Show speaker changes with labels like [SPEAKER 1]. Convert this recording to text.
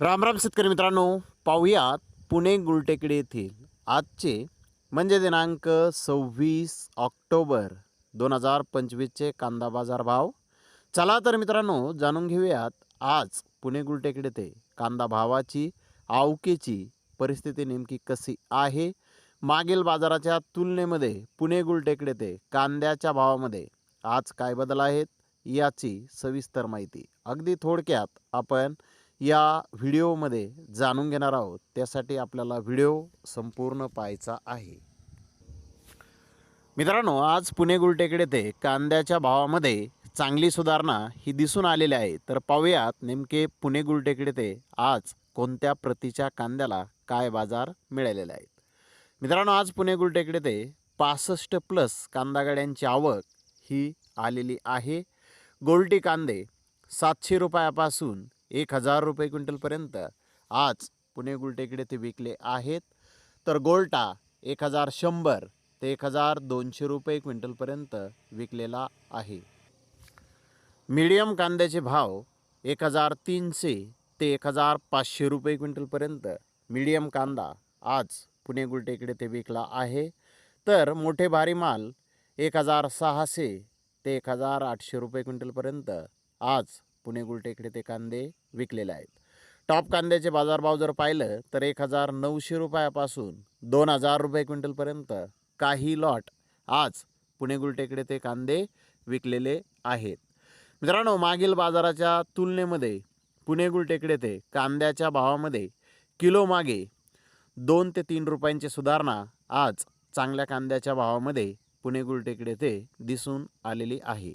[SPEAKER 1] राम राम शेतकरी मित्रांनो पाहुयात पुणे गुलटेकडे येथील आजचे म्हणजे दिनांक सव्वीस ऑक्टोबर दोन हजार पंचवीसचे कांदा बाजार भाव. चला तर मित्रांनो जाणून घेऊयात आज पुणे गुलटेकडे ते कांदा भावाची आवकेची परिस्थिती नेमकी कशी आहे? मागील बाजाराच्या तुलनेमध्ये पुणे गुलटेकडे ते कांद्याच्या भावामध्ये आज काय बदल आहेत? याची सविस्तर माहिती अगदी थोडक्यात आपण या व्हिडिओमध्ये जाणून घेणार आहोत. त्यासाठी आपल्याला व्हिडिओ संपूर्ण पाहायचा आहे. मित्रांनो आज पुणे गुलटेकडे ते कांद्याच्या भावामध्ये चांगली सुधारणा ही दिसून आलेली आहे. तर पाहूयात नेमके पुणे गुलटेकडे ते आज कोणत्या प्रतीच्या कांद्याला काय बाजार मिळालेले आहेत. मित्रांनो आज पुणे गुलटेकडे ते पासष्ट प्लस कांदा गाड्यांची आवक ही आलेली आहे. गोल्टी कांदे सातशे रुपयापासून एक हजार रुपये क्विंटलपर्यंत. आज पुणे गुलटेकडे ते विकले आहेत. तर गोल्टा एक हजार शंभर ते एक हजार दोनशे रुपये क्विंटलपर्यंत विकलेला आहे. मीडियम कांद्याचे भाव एक हजार तीनशे ते एक हजार पाचशे रुपये क्विंटलपर्यंत. मीडियम कांदा आज पुणे गुलटेकडे ते विकला आहे. तर मोठे भारी माल एक हजार सहाशे ते एक हजार आठशे रुपये क्विंटलपर्यंत. आज पुणे गुलटेकडे ते कांदे विकलेले आहेत. टॉप कांद्याचे बाजारभाव जर पाहिलं तर एक हजार नऊशे रुपयापासून दोन हजार रुपये क्विंटलपर्यंत काही लॉट आज पुणे गुलटेकडे ते कांदे विकलेले आहेत. मित्रांनो मागील बाजाराच्या तुलनेमध्ये पुणे गुलटेकडे ते कांद्याच्या भावामध्ये किलो मागे दोन ते तीन रुपयांची सुधारणा आज चांगल्या कांद्याच्या भावामध्ये पुणे गुलटेकडे ते दिसून आलेली आहे.